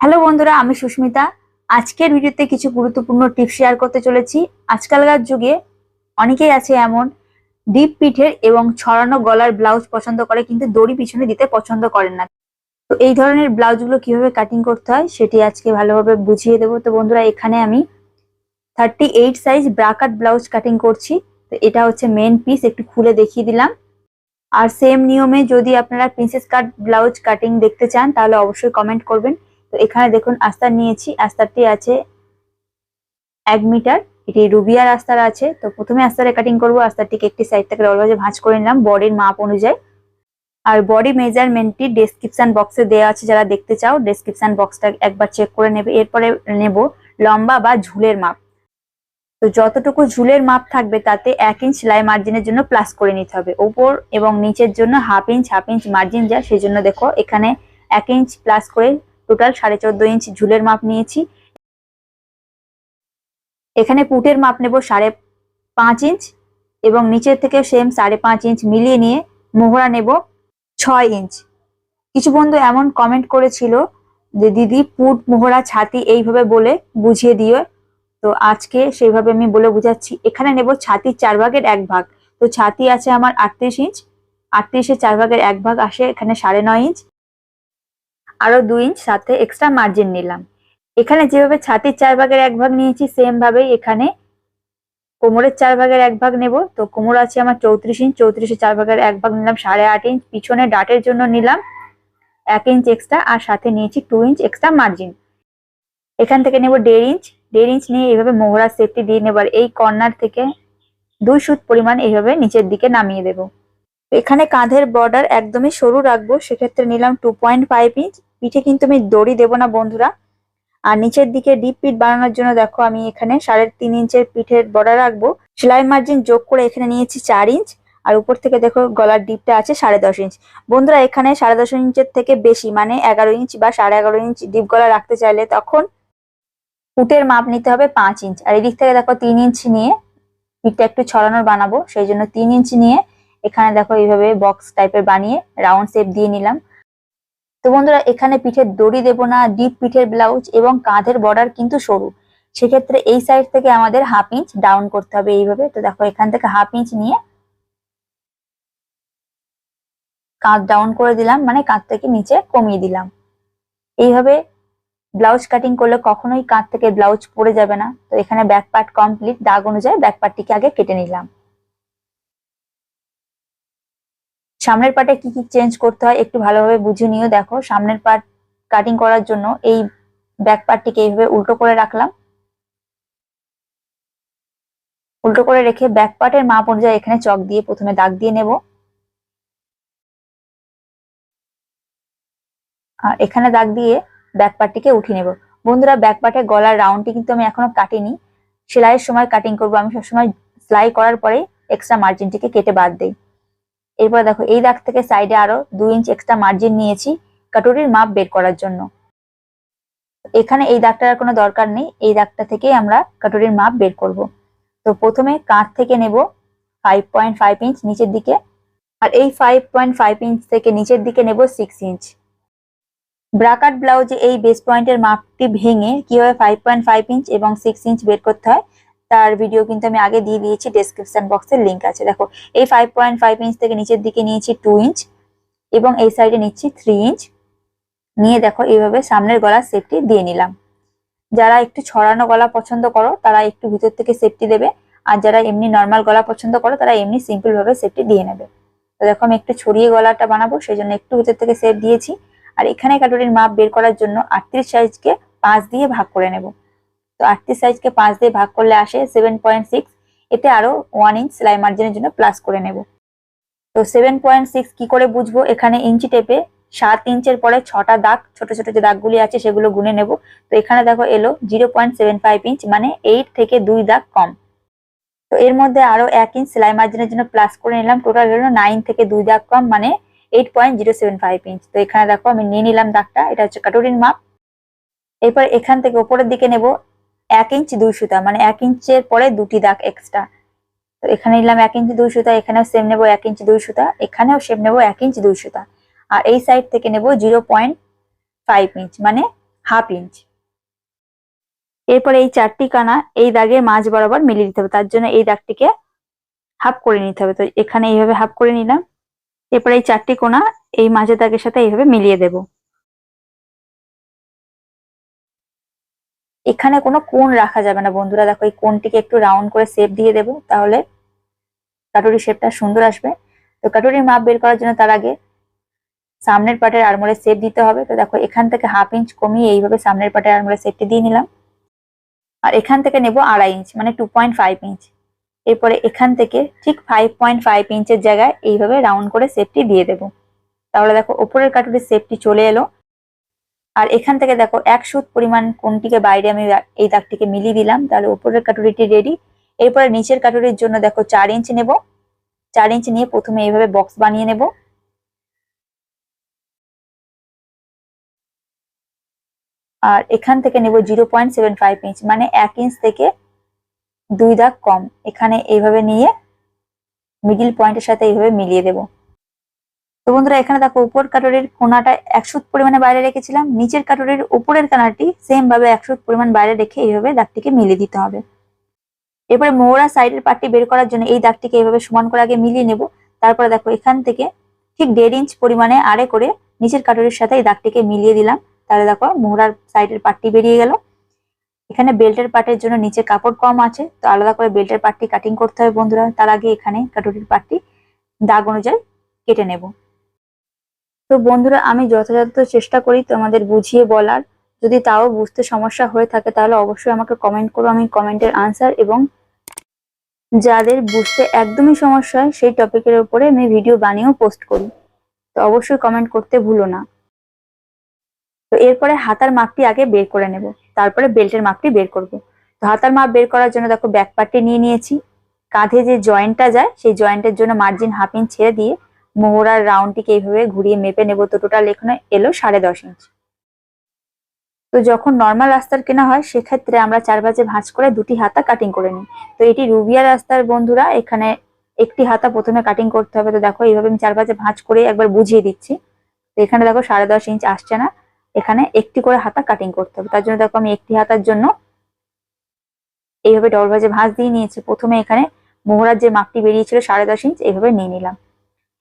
Hello বন্ধুরা, আমি সুস্মিতা। আজকের ভিডিওতে কিছু গুরুত্বপূর্ণ টিপস শেয়ার করতে চলেছি। আজকালকার যুগে অনেকেই আছে এমন, ডিপ পিঠের এবং ছড়ানো গলার ব্লাউজ পছন্দ করে, কিন্তু দড়ি পিছনে দিতে পছন্দ করেন না। তো এই ধরনের ব্লাউজগুলো কীভাবে কাটিং করতে হয়, সেটি আজকে ভালোভাবে বুঝিয়ে দেবো। তো বন্ধুরা, এখানে আমি thirty eight size bra cut blouse cutting করছি। তো এটা হচ্ছে মেন পিস একটু খুলে দেখিয়ে দিলাম। আর সেম নিয়মে যদি আপনারা প্রিন্সেস কাট ব্লাউজ কাটিং দেখতে চান, তাহলে অবশ্যই কমেন্ট করবেন। তো এখানে দেখুন আস্তার নিয়েছি, আস্তারটি আছে এক মিটার, এটি রুবিয়ার আস্তার আছে। তো প্রথমে আস্তারে কাটিং করব, আস্তারটিকে একটি সাইড থেকে রলবাজে ভাঁজ করে নিলাম বডির মাপ অনুযায়ী। আর বডি মেজারমেন্টটি ডেসক্রিপশন বক্সে দেওয়া আছে, যারা দেখতে চাও ডেসক্রিপশন বক্সটা একবার চেক করে নেবে। এরপরে নেব লম্বা বা ঝুলের মাপ। তো যতটুকু ঝুলের মাপ থাকবে, তাতে এক ইঞ্চ সেলাই মার্জিনের জন্য প্লাস করে নিতে হবে। উপর এবং নিচের জন্য half inch half inch margin যা সেই জন্য দেখো এখানে এক ইঞ্চ প্লাস করে টোটাল সাড়ে চোদ্দ ইঞ্চ ঝুলের মাপ নিয়েছি। এখানে পুটের মাপ নেব সাড়ে পাঁচ ইঞ্চ এবং নিচের থেকে সেম সাড়ে পাঁচ ইঞ্চ মিলিয়ে নিয়ে মোহরা নেব ছয় ইঞ্চ। কিছু বন্ধু এমন কমেন্ট করেছিল যে, দিদি, পুট, মোহরা, ছাতি এইভাবে বলে বুঝিয়ে দিও। তো আজকে সেইভাবে আমি বলে বুঝাচ্ছি। এখানে নেব ছাতির চার ভাগের এক ভাগ। তো ছাতি আছে আমার আটত্রিশ ইঞ্চ, আটত্রিশের চার ভাগের এক ভাগ আসে এখানে সাড়ে নয় ইঞ্চ। আরও দুই ইঞ্চ সাথে এক্সট্রা মার্জিন নিলাম। এখানে যেভাবে ছাতির চার ভাগের এক ভাগ নিয়েছি সেম ভাবে এখানে কোমরের চার ভাগের এক ভাগ নেব। তো কোমর আছে আমার চৌত্রিশ ইঞ্চ চৌত্রিশে চার ভাগের এক ভাগ নিলাম, সাড়ে আট ইঞ্চ পিছনে ডাটের জন্য নিলাম এক ইঞ্চ এক্সট্রা আর সাথে নিয়েছি টু ইঞ্চ এক্সট্রা মার্জিন এখান থেকে নেব দেড় ইঞ্চ দেড় ইঞ্চ নিয়ে এইভাবে মোহরা সেফটি দিয়ে নেবার এই কর্নার থেকে দুই সুত পরিমাণ এইভাবে নিচের দিকে নামিয়ে দেব। এখানে কাঁধের বর্ডার একদমই সরু রাখব, সেক্ষেত্রে নিলাম টু পয়েন্ট ফাইভ ইঞ্চ পিঠে কিন্তু আমি দড়ি দেবো না, বন্ধুরা। আর নিচের দিকে ডিপ পিঠ বানানোর জন্য দেখো আমি এখানে সাড়ে তিন ইঞ্চের পিঠের বর্ডার রাখব। সেলাই মার্জিন যোগ করে এখানে নিয়েছি চার ইঞ্চ। আর উপর থেকে দেখো গলার ডিপটা আছে সাড়ে দশ ইঞ্চ। বন্ধুরা, এখানে সাড়ে দশ ইঞ্চের থেকে বেশি মানে এগারো ইঞ্চ বা সাড়ে এগারো ইঞ্চ ডিপ গলা রাখতে চাইলে তখন ফুটের মাপ নিতে হবে পাঁচ ইঞ্চ। আর এদিক থেকে দেখো তিন ইঞ্চ নিয়ে পিঠটা একটু ছড়ানোর বানাবো। সেই জন্য তিন ইঞ্চ নিয়ে এখানে দেখো এইভাবে বক্স টাইপের বানিয়ে রাউন্ড শেপ দিয়ে নিলাম। তো বন্ধুরা, এখানে পিঠের দড়ি দেবো না, ডিপ পিঠের ব্লাউজ এবং কাঁধের বর্ডার কিন্তু সরু। সেক্ষেত্রে এই সাইড থেকে আমাদের হাফ ইঞ্চ ডাউন করতে হবে এইভাবে। তো দেখো, এখান থেকে হাফ ইঞ্চ নিয়ে কাঁধ ডাউন করে দিলাম মানে কাঁধ থেকে নিচে কমিয়ে দিলাম। এইভাবে ব্লাউজ কাটিং করলে কখনোই কাঁধ থেকে ব্লাউজ পরে যাবে না। তো এখানে ব্যাক পার্ট কমপ্লিট দাগ অনুযায়ী ব্যাক পার্টটিকে আগে কেটে নিলাম। সামনের পার্টে কি কি চেঞ্জ করতে হয় একটু ভালোভাবে বুঝে নিও। দেখো, সামনের পার্ট কাটিং করার জন্য এই ব্যাক পার্টটিকে এইভাবে উল্টো করে রাখলাম। উল্টো করে রেখে ব্যাক পার্টের মাপ অনুযায়ী এখানে চক দিয়ে প্রথমে দাগ দিয়ে নেব। আর এখানে দাগ দিয়ে ব্যাক পার্টটিকে উঠিয়ে নেব। বন্ধুরা ব্যাক পার্টের গলার রাউন্ডটি কিন্তু আমি এখনও কাটিনি। সেলাইয়ের সময় কাটিং করব। আমি সবসময় সেলাই করার পরে এক্সট্রা মার্জিনটিকে কেটে বাদ দিই। এরপর দেখো, এই দাগ থেকে সাইডে আরও দুই ইঞ্চ এক্সট্রা মার্জিন নিয়েছি কাটুরির মাপ বের করার জন্য। এখানে এই দাগটার কোনো দরকার নেই, এই দাগটা থেকেই আমরা কাটুরির মাপ বের করব। তো প্রথমে কাঁধ থেকে নেব ফাইভ পয়েন্ট ফাইভ ইঞ্চ নিচের দিকে, আর এই ফাইভ পয়েন্ট ফাইভ ইঞ্চ থেকে নিচের দিকে নেব সিক্স ইঞ্চ ব্রাকাট ব্লাউজে এই বেস পয়েন্টের মাপটি ভেঙে কীভাবে ফাইভ পয়েন্ট ফাইভ ইঞ্চ এবং সিক্স ইঞ্চ বের করতে হয় তার ভিডিও কিন্তু আমি আগে দিয়ে দিয়েছি ডেসক্রিপশন বক্সের লিঙ্ক আছে। দেখো, এই ফাইভ পয়েন্ট ফাইভ ইঞ্চ থেকে নিচের দিকে নিয়েছি টু ইঞ্চ এবং এই সাইডে নিচ্ছি থ্রি ইঞ্চ নিয়ে দেখো, এইভাবে সামনের গলার সেফটি দিয়ে নিলাম। যারা একটু ছড়ানো গলা পছন্দ করো, তারা একটু ভিতর থেকে সেফটি দেবে। আর যারা এমনি নর্মাল গলা পছন্দ করো, তারা এমনি সিম্পল ভাবে সেফটি দিয়ে নেবে। তো দেখো, আমি একটু ছড়িয়ে গলাটা বানাবো সেই জন্য একটু ভিতর থেকে সেফ দিয়েছি। আর এখানে কাটুরির মাপ বের করার জন্য আটত্রিশ সাইজকে পাঁচ দিয়ে ভাগ করে নেব। তো আটত্রিশ সাইজকে পাঁচ দিয়ে ভাগ করলে আসে সেভেন পয়েন্ট সিক্স এতে আরও ওয়ান ইঞ্চ সেলাই মার্জিনের জন্য প্লাস করে নেব। তো সেভেন পয়েন্ট সিক্স কি করে বুঝব? এখানে ইঞ্চি টেপে সাত ইঞ্চের পরে ছটা দাগ, ছোট ছোট যে দাগগুলি আছে সেগুলো গুনে নেব। তো এখানে দেখো এলো zero point seven five inch মানে এইট থেকে দুই দাগ কম। তো এর মধ্যে আরও এক ইঞ্চ সেলাই মার্জিনের জন্য প্লাস করে নিলাম। টোটাল হলো নাইন থেকে দুই দাগ কম মানে eight point zero seven five inch তো এখানে দেখো আমি নিয়ে নিলাম দাগটা, এটা হচ্ছে কাটুরির মাপ। এরপর এখান থেকে ওপরের দিকে নেব এক ইঞ্চ দুই সুতা মানে এক ইঞ্চের পরে দুটি দাগ এক্সট্রা তো এখানে নিলাম এক ইঞ্চি দুই সুতা, এখানেও সেম নেব এক ইঞ্চি দুই সুতা, এখানেও সেম নেব এক ইঞ্চি দুই সুতা। আর এই সাইড থেকে নেব জিরো পয়েন্ট ফাইভ ইঞ্চ মানে হাফ ইঞ্চ এরপরে এই চারটি কানা এই দাগে মাঝ বরাবর মিলিয়ে দিতে হবে, তার জন্য এই দাগটিকে হাফ করে নিতে হবে। তো এখানে এইভাবে হাফ করে নিলাম। এরপরে এই চারটি কোনা এই মাঝের দাগের সাথে এইভাবে মিলিয়ে দেব। এখানে কোনো কোণ রাখা যাবে না, বন্ধুরা। দেখো, এই কোণটিকে একটু রাউন্ড করে শেপ দিয়ে দেব, তাহলে কাটুরি শেপটা সুন্দর আসবে। তো কাটুরির মাপ বের করার জন্য তার আগে সামনের পাটের আরমোলের শেপ দিতে হবে। তো দেখো, এখান থেকে হাফ ইঞ্চ কমিয়ে এইভাবে সামনের পাটের আরমোলের শেপটি দিয়ে নিলাম। আর এখান থেকে নেব আড়াই ইঞ্চ মানে টু পয়েন্ট ফাইভ ইঞ্চ এরপরে এখান থেকে ঠিক ফাইভ পয়েন্ট ফাইভ ইঞ্চের জায়গায় এইভাবে রাউন্ড করে শেপটি দিয়ে দেবো। তাহলে দেখো, ওপরের কাটুরির শেপটি চলে এলো। আর এখান থেকে দেখো, এক সুত পরিমাণ কোনটিকে বাইরে আমি এই দাগটিকে মিলিয়ে দিলাম, তাহলে ওপরের কাটুরিটি রেডি এরপরে নিচের কাটুরির জন্য দেখো চার ইঞ্চ নেব। চার ইঞ্চ নিয়ে প্রথমে এইভাবে বক্স বানিয়ে নেব। আর এখান থেকে নেব zero point seven five inch মানে এক ইঞ্চ থেকে দুই দাগ কম। এখানে এইভাবে নিয়ে মিডিল পয়েন্টের সাথে এইভাবে মিলিয়ে দেব। তো বন্ধুরা, এখানে দেখো উপর কাটুরির কোনাটা একশো পরিমাণে বাইরে রেখেছিলাম। নিচের কাটুরির উপরের কানাটি সেম ভাবে একশো পরিমাণ বাইরে রেখে এইভাবে দাগটিকে মিলিয়ে দিতে হবে। এরপরে মোহরা সাইডের পার্টটি বের করার জন্য এই দাগটিকে এইভাবে সমান করে আগে মিলিয়ে নেব। তারপরে দেখো এখান থেকে ঠিক দেড় ইঞ্চ পরিমাণে আড়ে করে নিচের কাটুরির সাথে এই দাগটিকে মিলিয়ে দিলাম। তাহলে দেখো মোহরার সাইডের পার্টটি বেরিয়ে গেল। এখানে বেল্টের পার্টের জন্য নিচে কাপড় কম আছে, তো আলাদা করে বেল্টের পার্টটি কাটিং করতে হবে বন্ধুরা। তার আগে এখানে কাটুরির পার্টটি দাগ অনুযায়ী কেটে নেব। তো বন্ধুরা, আমি যথাযথ চেষ্টা করি তোমাদের বুঝিয়ে বলার। যদি তাও বুঝতে সমস্যা হয়ে থাকে, তাহলে অবশ্যই আমাকে কমেন্ট করো, আমি কমেন্টের আনসার এবং যাদের বুঝতে একদমই সমস্যা হয়, সেই টপিকের উপরে আমি ভিডিও বানিয়েও পোস্ট করি। তো অবশ্যই কমেন্ট করতে ভুলো না। তো এরপরে হাতার মাপটি আগে বের করে নেব। তারপরে বেল্টের মাপটি বের করব। তো হাতার মাপ বের করার জন্য দেখো ব্যাক পার্টটি নিয়ে নিয়েছি। কাঁধে যে জয়েন্টটা যায়, সেই জয়েন্টের জন্য মার্জিন হাফ ইঞ্চ ছেড়ে দিয়ে মোহরার রাউন্ডটিকে এইভাবে ঘুরিয়ে মেপে নেব তো টোটাল এখানে এলো সাড়ে দশ ইঞ্চ তো যখন নর্মাল রাস্তার কেনা হয়, সেক্ষেত্রে আমরা চার বাজে ভাঁজ করে দুটি হাতা কাটিং করে নিই। তো এটি রুবিয়া রাস্তার বন্ধুরা, এখানে একটি হাতা প্রথমে কাটিং করতে হবে। তো দেখো, এইভাবে আমি চার বাজে ভাঁজ করে একবার বুঝিয়ে দিচ্ছি। তো এখানে দেখো সাড়ে দশ ইঞ্চ আসছে না। এখানে একটি করে হাতা কাটিং করতে হবে। তার জন্য দেখো আমি একটি হাতার জন্য এইভাবে ডবল ভাজে ভাঁজ দিয়ে নিয়েছি। প্রথমে এখানে মোহরার যে মাপটি বেরিয়েছিল সাড়ে দশ ইঞ্চ এইভাবে নিয়ে নিলাম।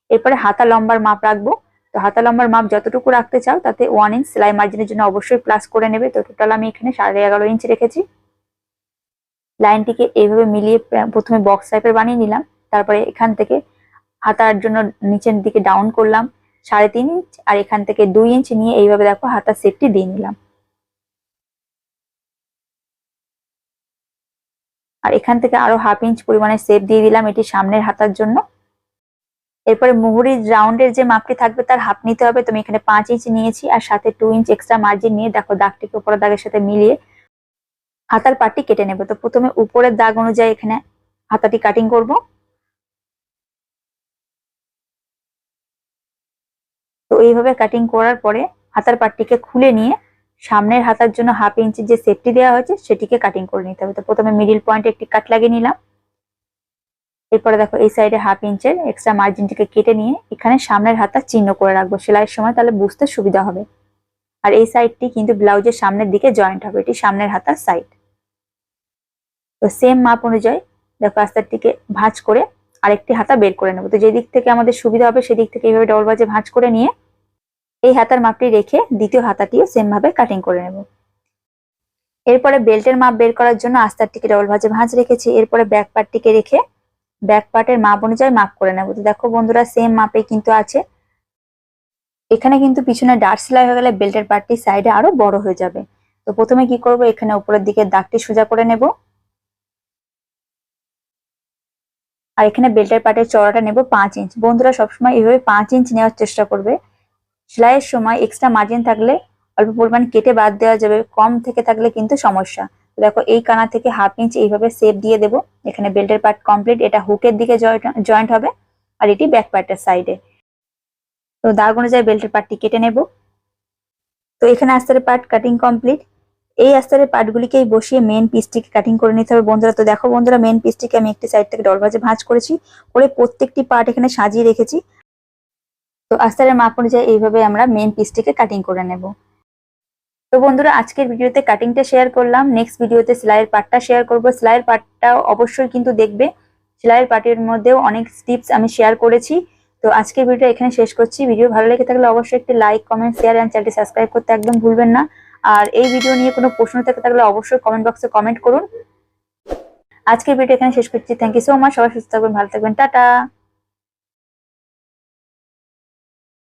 এরপরে হাতা লম্বার মাপ রাখব। তো হাতা লম্বার মাপ যতটুকু রাখতে চাও, তাতে ওয়ান ইঞ্চ সেলাই মার্জিনের জন্য অবশ্যই প্লাস করে নেবে। তো টোটাল আমি এখানে সাড়ে এগারো ইঞ্চ রেখেছি। লাইনটিকে এইভাবে মিলিয়ে প্রথমে বক্স টাইপের বানিয়ে নিলাম। তারপরে এখান থেকে হাতার জন্য নিচের দিকে ডাউন করলাম সাড়ে তিন ইঞ্চ আর এখান থেকে দুই ইঞ্চ নিয়ে এইভাবে দেখো হাতার সেটটি দিয়ে নিলাম। আর এখান থেকে আরও হাফ ইঞ্চ পরিমাণে সেপ দিয়ে দিলাম এটি সামনের হাতার জন্য। এরপরে মুহুরির রাউন্ডের যে মাপটি থাকবে তার হাফ নিতে হবে। তুমি এখানে পাঁচ ইঞ্চ নিয়েছি আর সাথে টু ইঞ্চ এক্সট্রা মার্জিন নিয়ে দেখো দাগটিকে উপরের দাগের সাথে মিলিয়ে হাতার পাটটি কেটে নেবে। তো প্রথমে উপরের দাগ অনুযায়ী এখানে হাতাটি কাটিং করব। তো এইভাবে কাটিং করার পরে হাতার পাটটিকে খুলে নিয়ে সামনের হাতার জন্য হাফ ইঞ্চির যে সেটটি দেওয়া হয়েছে, সেটিকে কাটিং করে নিতে হবে। তো প্রথমে মিডিল পয়েন্টে একটি কাট লাগিয়ে নিলাম। এরপরে দেখো এই সাইডে হাফ ইঞ্চের এক্সট্রা মার্জিনটিকে কেটে নিয়ে এখানে সামনের হাতটা চিহ্ন করে রাখব। সেলাইয়ের সময় তাহলে বুঝতে সুবিধা হবে। আর এই সাইডটি কিন্তু ব্লাউজের সামনের দিকে জয়েন্ট হবে, এটি সামনের হাতার সাইড তো সেম মাপ অনুযায়ী দেখো আস্তারটিকে ভাঁজ করে আরেকটি হাতা বের করে নেব। তো যে দিক থেকে আমাদের সুবিধা হবে সেদিক থেকে এইভাবে ডবল বাজে ভাঁজ করে নিয়ে এই হাতার মাপটি রেখে দ্বিতীয় হাতাটিও সেম ভাবে কাটিং করে নেব। এরপরে বেল্টের মাপ বের করার জন্য আস্তারটিকে ডবল ভাজে ভাঁজ রেখেছি। এরপরে ব্যাক পার্টটিকে রেখে ব্যাক পার্টের মাপ অনুযায়ী মাপ করে নেব। তো দেখো বন্ধুরা সেম মাপে কিন্তু আছে। এখানে কিন্তু পিছনে ডার্ক সেলাই হয়ে গেলে বেল্টের পার্টটি সাইডে আরও বড় হয়ে যাবে। তো প্রথমে কি করব? এখানে উপরের দিকে দাগটি সোজা করে নেব। আর এখানে বেল্টের পার্টের চড়াটা নেব পাঁচ ইঞ্চ বন্ধুরা, সবসময় এইভাবে পাঁচ ইঞ্চ নেওয়ার চেষ্টা করবে। সেলাইয়ের সময় এক্সট্রা মার্জিন থাকলে অল্প পরিমাণ কেটে বাদ দেওয়া যাবে। কম থেকে থাকলে কিন্তু সমস্যা। দেখো এই কানা থেকে হাফ ইঞ্চ এইভাবে সেপ দিয়ে দেবো। এখানে বেল্টের পার্ট কমপ্লিট এটা হুকের দিকে জয়েন্ট হবে আর এটি ব্যাক পার্টের সাইডে তো দাগ অনুযায়ী বেল্টের পার্টটি কেটে নেব। তো এখানে আস্তারের পার্ট কাটিং কমপ্লিট এই আস্তারের পার্টগুলিকেই বসিয়ে মেন পিসটিকে কাটিং করে নিতে হবে বন্ধুরা। তো দেখো বন্ধুরা মেন পিসটিকে আমি একটি সাইড থেকে ডল ভাজে ভাঁজ করেছি, করে প্রত্যেকটি পার্ট এখানে সাজিয়ে রেখেছি। তো আস্তারের মাপ অনুযায়ী এইভাবে আমরা মেন পিসটিকে কাটিং করে নেব। তো বন্ধুরা, আজকের ভিডিওতে কাটিংটা শেয়ার করলাম। নেক্সট ভিডিওতে সেলাইয়ের পার্টটা শেয়ার করব। সেলাইয়ের পার্টটাও অবশ্যই কিন্তু দেখবে। সেলাইয়ের পার্টের মধ্যেও অনেক টিপস আমি শেয়ার করেছি। তো আজকের ভিডিও এখানে শেষ করছি। ভিডিও ভালো লেগে থাকলে অবশ্যই একটি লাইক কমেন্ট শেয়ার অ্যান্ড চ্যানেলটি সাবস্ক্রাইব করতে একদম ভুলবেন না। আর এই ভিডিও নিয়ে কোনো প্রশ্ন থেকে থাকলে অবশ্যই কমেন্ট বক্সে কমেন্ট করুন। আজকের ভিডিও এখানে শেষ করছি। থ্যাংক ইউ সো মাচ সবাই সুস্থ থাকবেন, ভালো থাকবেন। টাটা।